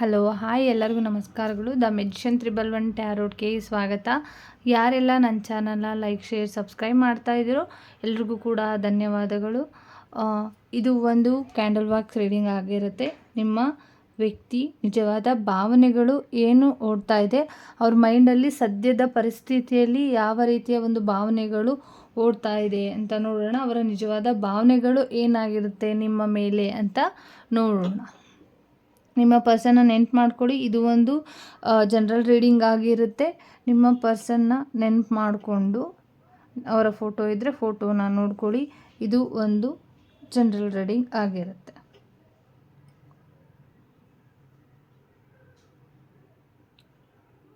Hello, hi ಎಲ್ಲರಿಗೂ ನಮಸ್ಕಾರಗಳು. The medicine triple one ಟ್ಯಾರೋಟ್ಗೆ ಸ್ವಾಗತ. ಯಾರೆಲ್ಲ ನನ್ನ ಚಾನಲ್ನ ಲೈಕ್, ಶೇರ್, ಸಬ್ಸ್ಕ್ರೈಬ್ ಮಾಡ್ತಾ ಇದ್ದೀರೋ ಎಲ್ರಿಗೂ ಕೂಡ ಧನ್ಯವಾದಗಳು. ಇದು ಒಂದು ಕ್ಯಾಂಡಲ್ ವಾಕ್ಸ್ ರೀಡಿಂಗ್ ಆಗಿರುತ್ತೆ. ನಿಮ್ಮ ವ್ಯಕ್ತಿ ನಿಜವಾದ ಭಾವನೆಗಳು ಏನು ಓಡ್ತಾ ಇದೆ, ಅವ್ರ ಮೈಂಡಲ್ಲಿ ಸದ್ಯದ ಪರಿಸ್ಥಿತಿಯಲ್ಲಿ ಯಾವ ರೀತಿಯ ಒಂದು ಭಾವನೆಗಳು ಓಡ್ತಾ ಇದೆ ಅಂತ ನೋಡೋಣ. ಅವರ ನಿಜವಾದ ಭಾವನೆಗಳು ಏನಾಗಿರುತ್ತೆ ನಿಮ್ಮ ಮೇಲೆ ಅಂತ ನೋಡೋಣ. ನಿಮ್ಮ ಪರ್ಸನ್ನ ನೆನ್ಪು ಮಾಡ್ಕೊಳ್ಳಿ ಇದು ಒಂದು ಜನರಲ್ ರೀಡಿಂಗ್ ಆಗಿರುತ್ತೆ. ನಿಮ್ಮ ಪರ್ಸನ್ನ ನೆನ್ಪು ಮಾಡಿಕೊಂಡು ಅವರ ಫೋಟೋ ಇದ್ದರೆ ಫೋಟೋನ ನೋಡ್ಕೊಳ್ಳಿ ಇದು ಒಂದು ಜನರಲ್ ರೀಡಿಂಗ್ ಆಗಿರುತ್ತೆ.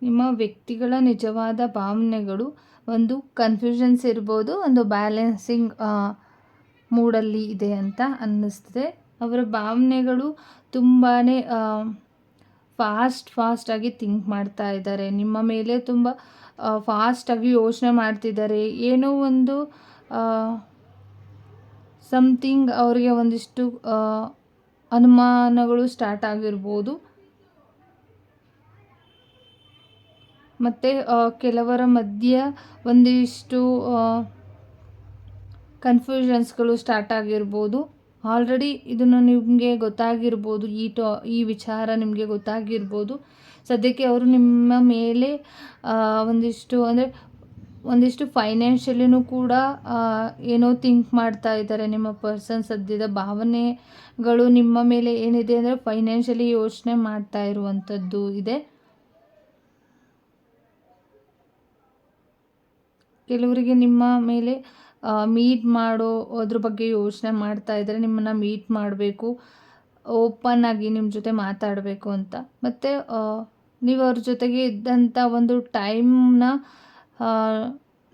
ನಿಮ್ಮ ವ್ಯಕ್ತಿಗಳ ನಿಜವಾದ ಭಾವನೆಗಳು, ಒಂದು ಕನ್ಫ್ಯೂಷನ್ಸ್ ಇರ್ಬೋದು, ಒಂದು ಬ್ಯಾಲೆನ್ಸಿಂಗ್ ಮೂಡಲ್ಲಿ ಇದೆ ಅಂತ ಅನ್ನಿಸ್ತದೆ. ಅವರ ಭಾವನೆಗಳು ತುಂಬಾ ಫಾಸ್ಟ್ ಫಾಸ್ಟಾಗಿ ಥಿಂಕ್ ಮಾಡ್ತಾ ಇದ್ದಾರೆ. ನಿಮ್ಮ ಮೇಲೆ ತುಂಬ ಫಾಸ್ಟಾಗಿ ಯೋಚನೆ ಮಾಡ್ತಿದ್ದಾರೆ. ಏನೋ ಒಂದು ಸಮಥಿಂಗ್ ಅವರಿಗೆ ಒಂದಿಷ್ಟು ಅನುಮಾನಗಳು ಸ್ಟಾರ್ಟ್ ಆಗಿರ್ಬೋದು. ಮತ್ತು ಕೆಲವರ ಮಧ್ಯೆ ಒಂದಿಷ್ಟು ಕನ್ಫ್ಯೂಷನ್ಸ್ಗಳು ಸ್ಟಾರ್ಟ್ ಆಗಿರ್ಬೋದು. ಆಲ್ರೆಡಿ ಇದನ್ನು ನಿಮಗೆ ಗೊತ್ತಾಗಿರ್ಬೋದು, ಈ ಟೋ, ಈ ವಿಚಾರ ನಿಮಗೆ ಗೊತ್ತಾಗಿರ್ಬೋದು. ಸದ್ಯಕ್ಕೆ ಅವರು ನಿಮ್ಮ ಮೇಲೆ ಒಂದಿಷ್ಟು ಅಂದರೆ ಒಂದಿಷ್ಟು ಫೈನಾನ್ಷಿಯಲಿನೂ ಕೂಡ ಏನೋ ಥಿಂಕ್ ಮಾಡ್ತಾ ಇದ್ದಾರೆ ನಿಮ್ಮ ಪರ್ಸನ್ ಸದ್ಯದ ಭಾವನೆಗಳು ನಿಮ್ಮ ಮೇಲೆ ಏನಿದೆ ಅಂದರೆ ಫೈನಾನ್ಷಿಯಲಿ ಯೋಚನೆ ಮಾಡ್ತಾ ಇರುವಂಥದ್ದು ಇದೆ. ಕೆಲವರಿಗೆ ನಿಮ್ಮ ಮೇಲೆ ಮೀಟ್ ಮಾಡೋ, ಅದ್ರ ಬಗ್ಗೆ ಯೋಚನೆ ಮಾಡ್ತಾ ಇದ್ರೆ ನಿಮ್ಮನ್ನು ಮೀಟ್ ಮಾಡಬೇಕು ಓಪನ್ ಆಗಿ ನಿಮ್ಮ ಜೊತೆ ಮಾತಾಡಬೇಕು ಅಂತ. ಮತ್ತು ನೀವು ಅವ್ರ ಜೊತೆಗೆ ಇದ್ದಂಥ ಒಂದು ಟೈಮ್ನ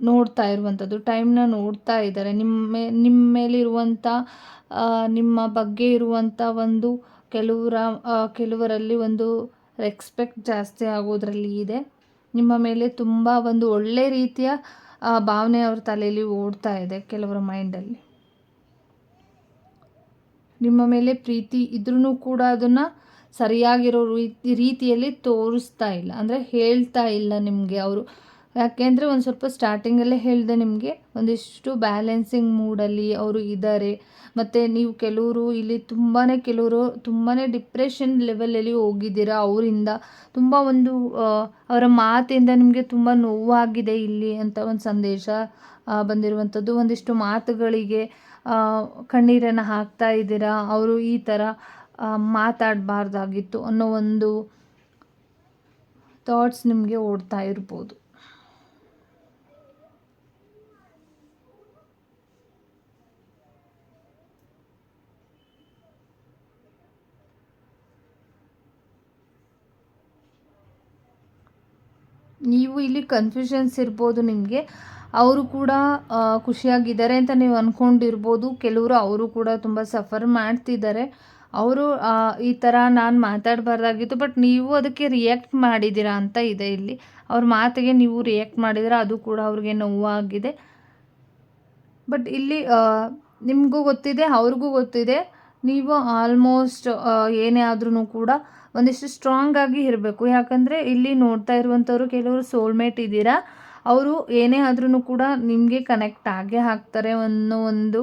ನೋಡ್ತಾ ಇರುವಂಥದ್ದು ಟೈಮ್ನ ನೋಡ್ತಾ ಇದ್ದಾರೆ. ನಿಮ್ಮ ನಿಮ್ಮ ಮೇಲಿರುವಂಥ ಇರುವಂಥ ನಿಮ್ಮ ಬಗ್ಗೆ ಇರುವಂಥ ಒಂದು ಕೆಲವರ ಕೆಲವರಲ್ಲಿ ಒಂದು ರೆಸ್ಪೆಕ್ಟ್ ಜಾಸ್ತಿ ಆಗೋದ್ರಲ್ಲಿ ಇದೆ. ನಿಮ್ಮ ಮೇಲೆ ತುಂಬ ಒಂದು ಒಳ್ಳೆ ರೀತಿಯ ಭಾವನೆ ಅವ್ರ ತಲೆಯಲ್ಲಿ ಓಡ್ತಾ ಇದೆ ಕೆಲವರ ಮೈಂಡಲ್ಲಿ. ನಿಮ್ಮ ಮೇಲೆ ಪ್ರೀತಿ ಇದ್ರೂ ಕೂಡ ಅದನ್ನು ಸರಿಯಾಗಿರೋ ರೀತಿ, ರೀತಿಯಲ್ಲಿ ತೋರಿಸ್ತಾ ಇಲ್ಲ. ಅಂದರೆ ಹೇಳ್ತಾ ಇಲ್ಲ ನಿಮಗೆ ಅವರು. ಯಾಕೆಂದರೆ ಒಂದು ಸ್ವಲ್ಪ ಸ್ಟಾರ್ಟಿಂಗಲ್ಲೇ ಹೇಳಿದೆ ನಿಮಗೆ, ಒಂದಿಷ್ಟು ಬ್ಯಾಲೆನ್ಸಿಂಗ್ ಮೂಡಲ್ಲಿ ಅವರು ಇದ್ದಾರೆ ಮತ್ತು ನೀವು ಕೆಲವರು ಇಲ್ಲಿ ತುಂಬಾ ಕೆಲವರು ತುಂಬಾ ಡಿಪ್ರೆಷನ್ ಲೆವೆಲಲ್ಲಿ ಹೋಗಿದ್ದೀರಾ, ಅವರಿಂದ ತುಂಬ ಒಂದು ಅವರ ಮಾತಿಂದ ನಿಮಗೆ ತುಂಬ ನೋವಾಗಿದೆ ಇಲ್ಲಿ ಅಂತ ಒಂದು ಸಂದೇಶ ಬಂದಿರುವಂಥದ್ದು ಒಂದಿಷ್ಟು ಮಾತುಗಳಿಗೆ ಕಣ್ಣೀರನ್ನು ಹಾಕ್ತಾ ಇದ್ದೀರಾ, ಅವರು ಈ ಥರ ಮಾತಾಡಬಾರ್ದಾಗಿತ್ತು ಅನ್ನೋ ಒಂದು ಥಾಟ್ಸ್ ನಿಮಗೆ ಓಡ್ತಾ ಇರ್ಬೋದು. ನೀವು ಇಲ್ಲಿ ಕನ್ಫ್ಯೂಷನ್ಸ್ ಇರ್ಬೋದು ನಿಮಗೆ. ಅವರು ಕೂಡ ಖುಷಿಯಾಗಿದ್ದಾರೆ ಅಂತ ನೀವು ಅಂದ್ಕೊಂಡಿರ್ಬೋದು ಕೆಲವರು ಅವರು ಕೂಡ ತುಂಬ ಸಫರ್ ಮಾಡ್ತಿದ್ದಾರೆ. ಅವರು ಈ ಥರ ನಾನು ಮಾತಾಡಬಾರ್ದಾಗಿತ್ತು ಬಟ್ ನೀವು ಅದಕ್ಕೆ ರಿಯಾಕ್ಟ್ ಮಾಡಿದ್ದೀರಾ ಅಂತ ಇದೆ ಇಲ್ಲಿ. ಅವ್ರ ಮಾತಿಗೆ ನೀವು ರಿಯಾಕ್ಟ್ ಮಾಡಿದರೆ ಅದು ಕೂಡ ಅವ್ರಿಗೆ ನೋವಾಗಿದೆ. ಬಟ್ ಇಲ್ಲಿ ನಿಮಗೂ ಗೊತ್ತಿದೆ, ಅವ್ರಿಗೂ ಗೊತ್ತಿದೆ. ನೀವು ಆಲ್ಮೋಸ್ಟ್ ಏನೇ ಆದ್ರೂ ಕೂಡ ಒಂದಿಷ್ಟು ಸ್ಟ್ರಾಂಗ್ ಆಗಿ ಇರಬೇಕು. ಯಾಕಂದರೆ ಇಲ್ಲಿ ನೋಡ್ತಾ ಇರುವಂಥವ್ರು ಕೆಲವರು ಸೋಲ್ಮೇಟ್ ಇದ್ದೀರಾ, ಅವರು ಏನೇ ಆದ್ರೂ ಕೂಡ ನಿಮಗೆ ಕನೆಕ್ಟ್ ಆಗೇ ಹಾಕ್ತಾರೆ ಅನ್ನೋ ಒಂದು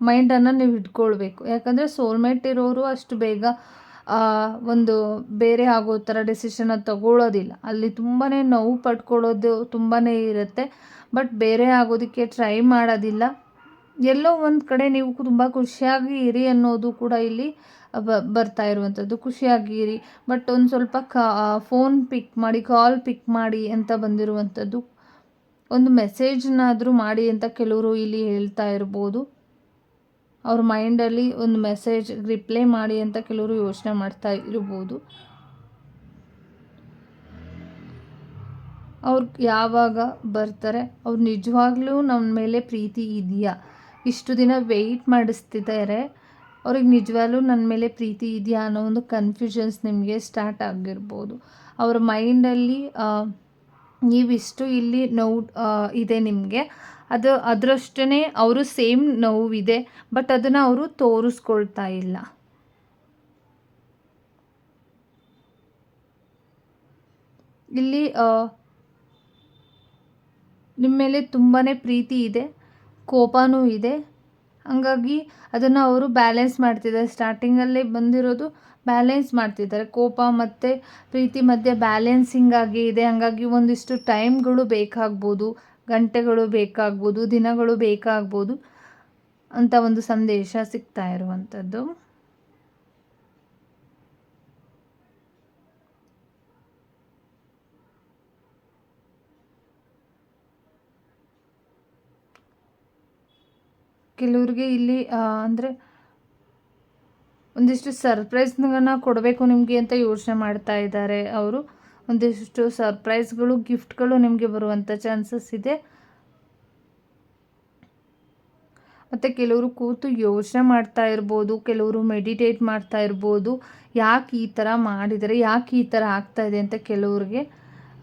ಮೈಂಡನ್ನು ನೀವು ಇಟ್ಕೊಳ್ಬೇಕು. ಯಾಕಂದರೆ ಸೋಲ್ಮೇಟ್ ಇರೋರು ಅಷ್ಟು ಬೇಗ ಒಂದು ಬೇರೆ ಆಗೋ ಥರ ಡೆಸಿಷನ್ನ ತಗೊಳ್ಳೋದಿಲ್ಲ ಅಲ್ಲಿ ತುಂಬಾ ನೋವು ಪಡ್ಕೊಳ್ಳೋದು ತುಂಬಾ ಇರುತ್ತೆ ಬಟ್ ಬೇರೆ ಆಗೋದಕ್ಕೆ ಟ್ರೈ ಮಾಡೋದಿಲ್ಲ. ಎಲ್ಲೋ ಒಂದು ಕಡೆ ನೀವು ತುಂಬ ಖುಷಿಯಾಗಿ ಇರಿ ಅನ್ನೋದು ಕೂಡ ಇಲ್ಲಿ ಬರ್ತಾ ಇರುವಂಥದ್ದು ಖುಷಿಯಾಗಿ ಇರಿ. ಬಟ್ ಒಂದು ಸ್ವಲ್ಪ ಕಾ ಫೋನ್ ಪಿಕ್ ಮಾಡಿ ಕಾಲ್ ಪಿಕ್ ಮಾಡಿ ಅಂತ ಬಂದಿರುವಂಥದ್ದು ಒಂದು ಮೆಸೇಜ್ನಾದರೂ ಮಾಡಿ ಅಂತ ಕೆಲವರು ಇಲ್ಲಿ ಹೇಳ್ತಾ ಇರ್ಬೋದು. ಅವ್ರ ಮೈಂಡಲ್ಲಿ ಒಂದು ಮೆಸೇಜ್ ರಿಪ್ಲೈ ಮಾಡಿ ಅಂತ ಕೆಲವರು ಯೋಚನೆ ಮಾಡ್ತಾ ಇರ್ಬೋದು. ಅವ್ರು ಯಾವಾಗ ಬರ್ತಾರೆ, ಅವ್ರು ನಿಜವಾಗ್ಲೂ ನಮ್ಮ ಮೇಲೆ ಪ್ರೀತಿ ಇದೆಯಾ? ಇಷ್ಟು ದಿನ ವೆಯ್ಟ್ ಮಾಡಿಸ್ತಿದ್ದಾರೆ ಅವ್ರಿಗೆ ನಿಜವಾಗ್ಲೂ ನನ್ನ ಮೇಲೆ ಪ್ರೀತಿ ಇದೆಯಾ ಅನ್ನೋ ಒಂದು ಕನ್ಫ್ಯೂಷನ್ಸ್ ನಿಮಗೆ ಸ್ಟಾರ್ಟ್ ಆಗಿರ್ಬೋದು. ಅವ್ರ ಮೈಂಡಲ್ಲಿ ನೀವಿಷ್ಟು ಇಲ್ಲಿ ನೋವು ಇದೆ ನಿಮಗೆ. ಅದು ಅದರಷ್ಟೇ ಅವರು ಸೇಮ್ ನೋವಿದೆ ಬಟ್ ಅದನ್ನು ಅವರು ತೋರಿಸ್ಕೊಳ್ತಾ ಇಲ್ಲ. ಇಲ್ಲಿ ನಿಮ್ಮ ಮೇಲೆ ತುಂಬಾ ಪ್ರೀತಿ ಇದೆ. ಕೋಪನೂ ಇದೆ. ಹಾಗಾಗಿ ಅದನ್ನು ಅವರು ಬ್ಯಾಲೆನ್ಸ್ ಮಾಡ್ತಿದ್ದಾರೆ. ಸ್ಟಾರ್ಟಿಂಗಲ್ಲಿ ಬಂದಿರೋದು ಬ್ಯಾಲೆನ್ಸ್ ಮಾಡ್ತಿದ್ದಾರೆ. ಕೋಪ ಮತ್ತು ಪ್ರೀತಿ ಮಧ್ಯೆ ಬ್ಯಾಲೆನ್ಸಿಂಗ್ ಆಗಿ ಇದೆ. ಹಾಗಾಗಿ ಒಂದಿಷ್ಟು ಟೈಮ್ಗಳು ಬೇಕಾಗ್ಬೋದು, ಗಂಟೆಗಳು ಬೇಕಾಗ್ಬೋದು, ದಿನಗಳು ಬೇಕಾಗ್ಬೋದು ಅಂತ ಒಂದು ಸಂದೇಶ ಸಿಗ್ತಾ ಇರುವಂಥದ್ದು ಕೆಲವ್ರಿಗೆ ಇಲ್ಲಿ ಅಂದರೆ ಒಂದಿಷ್ಟು ಸರ್ಪ್ರೈಸ್ನ ಕೊಡಬೇಕು ನಿಮಗೆ ಅಂತ ಯೋಚನೆ ಮಾಡ್ತಾ ಇದ್ದಾರೆ ಅವರು. ಒಂದಿಷ್ಟು ಸರ್ಪ್ರೈಸ್ಗಳು, ಗಿಫ್ಟ್ಗಳು ನಿಮಗೆ ಬರುವಂಥ ಚಾನ್ಸಸ್ ಇದೆ. ಮತ್ತು ಕೆಲವರು ಕೂತು ಯೋಚನೆ ಮಾಡ್ತಾ ಇರ್ಬೋದು, ಕೆಲವರು ಮೆಡಿಟೇಟ್ ಮಾಡ್ತಾ ಇರ್ಬೋದು. ಯಾಕೆ ಈ ಥರ ಮಾಡಿದರೆ, ಯಾಕೆ ಈ ಥರ ಆಗ್ತಾಯಿದೆ ಅಂತ ಕೆಲವ್ರಿಗೆ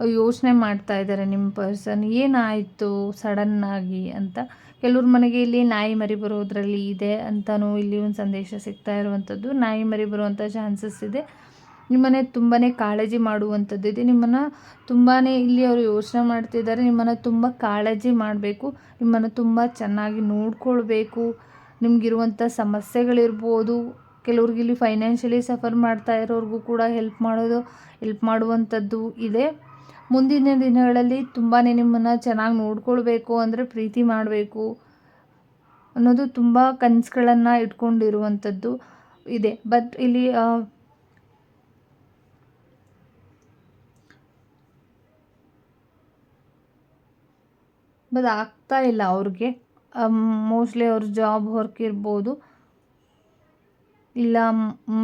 ಯೋಚನೆ ಮಾಡ್ತಾ ಇದ್ದಾರೆ ನಿಮ್ಮ ಪರ್ಸನ್ ಏನಾಯಿತು ಸಡನ್ನಾಗಿ ಅಂತ? ಕೆಲವ್ರ ಮನೆಗೆ ಇಲ್ಲಿ ನಾಯಿ ಮರಿ ಬರೋದ್ರಲ್ಲಿ ಇದೆ ಅಂತಲೂ ಇಲ್ಲಿ ಒಂದು ಸಂದೇಶ ಸಿಗ್ತಾ ಇರುವಂಥದ್ದು ನಾಯಿ ಮರಿ ಬರುವಂಥ ಚಾನ್ಸಸ್ ಇದೆ. ನಿಮ್ಮನೆ ತುಂಬಾ ಕಾಳಜಿ ಮಾಡುವಂಥದ್ದು ಇದೆ. ನಿಮ್ಮನ್ನು ತುಂಬಾ ಇಲ್ಲಿ ಅವರು ಯೋಚನೆ ಮಾಡ್ತಿದ್ದಾರೆ. ನಿಮ್ಮನ್ನು ತುಂಬ ಕಾಳಜಿ ಮಾಡಬೇಕು. ನಿಮ್ಮನ್ನು ತುಂಬ ಚೆನ್ನಾಗಿ ನೋಡ್ಕೊಳ್ಬೇಕು. ನಿಮಗಿರುವಂಥ ಸಮಸ್ಯೆಗಳಿರ್ಬೋದು. ಕೆಲವ್ರಿಗೆ ಇಲ್ಲಿ ಫೈನಾನ್ಷಿಯಲಿ ಸಫರ್ ಮಾಡ್ತಾ ಇರೋರಿಗೂ ಕೂಡ ಹೆಲ್ಪ್ ಮಾಡೋದು ಹೆಲ್ಪ್ ಮಾಡುವಂಥದ್ದು ಇದೆ. ಮುಂದಿನ ದಿನಗಳಲ್ಲಿ ತುಂಬಾ ನಿಮ್ಮನ್ನು ಚೆನ್ನಾಗಿ ನೋಡ್ಕೊಳ್ಬೇಕು, ಅಂದರೆ ಪ್ರೀತಿ ಮಾಡಬೇಕು ಅನ್ನೋದು ತುಂಬ ಕನಸುಗಳನ್ನು ಇಟ್ಕೊಂಡಿರುವಂಥದ್ದು ಇದೆ. ಬಟ್ ಇಲ್ಲಿ ಬಟ್ ಆಗ್ತಾ ಇಲ್ಲ ಅವ್ರಿಗೆ. ಮೋಸ್ಟ್ಲಿ ಅವ್ರ ಜಾಬ್ ವರ್ಕ್ ಇರ್ಬೋದು. ಇಲ್ಲ,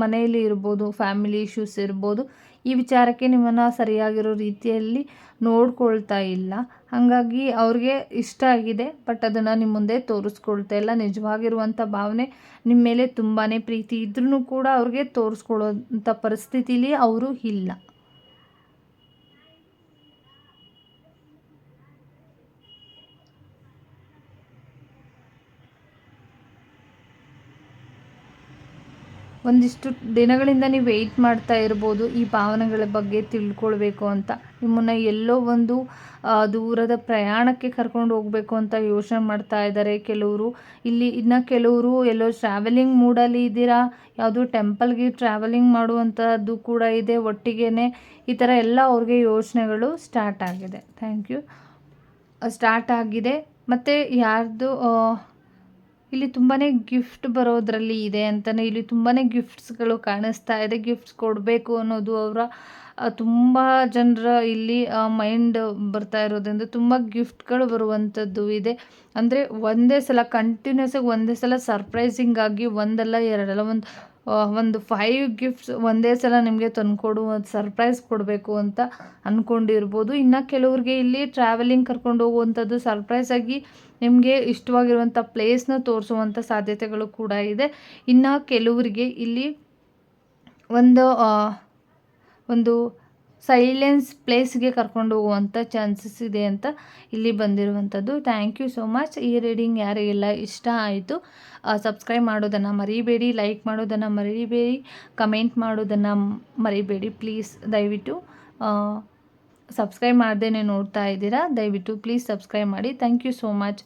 ಮನೆಯಲ್ಲಿ ಇರ್ಬೋದು ಫ್ಯಾಮಿಲಿ ಇಶ್ಯೂಸ್ ಇರ್ಬೋದು, ಈ ವಿಚಾರಕ್ಕೆ ನಿಮ್ಮನ್ನು ಸರಿಯಾಗಿರೋ ರೀತಿಯಲ್ಲಿ ನೋಡ್ಕೊಳ್ತಾ ಇಲ್ಲ. ಹಾಗಾಗಿ ಅವ್ರಿಗೆ ಇಷ್ಟ ಆಗಿದೆ ಬಟ್ ಅದನ್ನು ನಿಮ್ಮ ಮುಂದೆ ತೋರಿಸ್ಕೊಳ್ತಾ ಇಲ್ಲ. ನಿಜವಾಗಿರುವಂಥ ಭಾವನೆ ನಿಮ್ಮ ಮೇಲೆ ತುಂಬಾ ಪ್ರೀತಿ ಇದ್ರೂ ಕೂಡ ಅವ್ರಿಗೆ ತೋರಿಸ್ಕೊಳ್ಳೋಂಥ ಪರಿಸ್ಥಿತಿಲಿ ಅವರು ಇಲ್ಲ. ಒಂದಿಷ್ಟು ದಿನಗಳಿಂದ ನೀವು ವೆಯ್ಟ್ ಮಾಡ್ತಾ ಇರ್ಬೋದು ಈ ಭಾವನೆಗಳ ಬಗ್ಗೆ ತಿಳ್ಕೊಳ್ಬೇಕು ಅಂತ. ನಿಮ್ಮನ್ನು ಎಲ್ಲೋ ಒಂದು ದೂರದ ಪ್ರಯಾಣಕ್ಕೆ ಕರ್ಕೊಂಡು ಹೋಗಬೇಕು ಅಂತ ಯೋಚನೆ ಮಾಡ್ತಾ ಇದ್ದಾರೆ ಕೆಲವರು. ಇಲ್ಲಿ ಇನ್ನು ಕೆಲವರು ಎಲ್ಲೋ ಟ್ರಾವೆಲಿಂಗ್ ಮೂಡಲ್ಲಿ ಇದ್ದೀರಾ? ಯಾವುದೋ ಟೆಂಪಲ್ಗೆ ಟ್ರಾವೆಲಿಂಗ್ ಮಾಡುವಂಥದ್ದು ಕೂಡ ಇದೆ. ಒಟ್ಟಿಗೆ ಈ ಥರ ಎಲ್ಲ ಅವ್ರಿಗೆ ಯೋಚನೆಗಳು ಸ್ಟಾರ್ಟ್ ಆಗಿದೆ. ಥ್ಯಾಂಕ್ ಯು ಸ್ಟಾರ್ಟ್ ಆಗಿದೆ. ಮತ್ತು ಯಾರ್ದು ಇಲ್ಲಿ ತುಂಬಾ ಗಿಫ್ಟ್ ಬರೋದ್ರಲ್ಲಿ ಇದೆ ಅಂತಲೇ ಇಲ್ಲಿ ತುಂಬಾ ಗಿಫ್ಟ್ಸ್ಗಳು ಕಾಣಿಸ್ತಾ ಇದೆ. ಗಿಫ್ಟ್ಸ್ ಕೊಡಬೇಕು ಅನ್ನೋದು ಅವರ ತುಂಬ ಜನರ ಇಲ್ಲಿ ಮೈಂಡ್ ಬರ್ತಾ ಇರೋದ್ರಿಂದ ತುಂಬ ಗಿಫ್ಟ್ಗಳು ಬರುವಂಥದ್ದು ಇದೆ. ಅಂದರೆ ಒಂದೇ ಸಲ ಕಂಟಿನ್ಯೂಸ್ ಆಗಿ ಒಂದೇ ಸಲ ಸರ್ಪ್ರೈಸಿಂಗ್ ಆಗಿ ಒಂದಲ್ಲ ಎರಡಲ್ಲ, ಒಂದು ಒಂದು ಫೈವ್ ಗಿಫ್ಟ್ಸ್ ಒಂದೇ ಸಲ ನಿಮಗೆ ತಂದುಕೊಡು ಸರ್ಪ್ರೈಸ್ ಕೊಡಬೇಕು ಅಂತ ಅಂದ್ಕೊಂಡಿರ್ಬೋದು ಇನ್ನು ಕೆಲವ್ರಿಗೆ ಇಲ್ಲಿ ಟ್ರಾವೆಲಿಂಗ್ ಕರ್ಕೊಂಡು ಹೋಗುವಂಥದ್ದು ಸರ್ಪ್ರೈಸಾಗಿ ನಿಮಗೆ ಇಷ್ಟವಾಗಿರುವಂಥ ಪ್ಲೇಸ್ನ ತೋರಿಸುವಂಥ ಸಾಧ್ಯತೆಗಳು ಕೂಡ ಇದೆ. ಇನ್ನು ಕೆಲವರಿಗೆ ಇಲ್ಲಿ ಒಂದು ಒಂದು ಸೈಲೆನ್ಸ್ ಪ್ಲೇಸ್ಗೆ ಕರ್ಕೊಂಡು ಹೋಗುವಂಥ ಚಾನ್ಸಸ್ ಇದೆ ಅಂತ ಇಲ್ಲಿ ಬಂದಿರುವಂಥದ್ದು. ಥ್ಯಾಂಕ್ ಯು ಸೋ ಮಚ್ ಈ ರೀಡಿಂಗ್ ಯಾರಿಗೆಲ್ಲ ಇಷ್ಟ ಆಯಿತು ಸಬ್ಸ್ಕ್ರೈಬ್ ಮಾಡೋದನ್ನು ಮರಿಬೇಡಿ ಲೈಕ್ ಮಾಡೋದನ್ನು ಮರಿಬೇಡಿ ಕಮೆಂಟ್ ಮಾಡೋದನ್ನು ಮರಿಬೇಡಿ ಪ್ಲೀಸ್ ದಯವಿಟ್ಟು ಸಬ್ಸ್ಕ್ರೈಬ್ ಮಾಡ್ದೇ ನೋಡ್ತಾ ಇದ್ದೀರಾ, ದಯವಿಟ್ಟು ಪ್ಲೀಸ್ ಸಬ್ಸ್ಕ್ರೈಬ್ ಮಾಡಿ. Thank you so much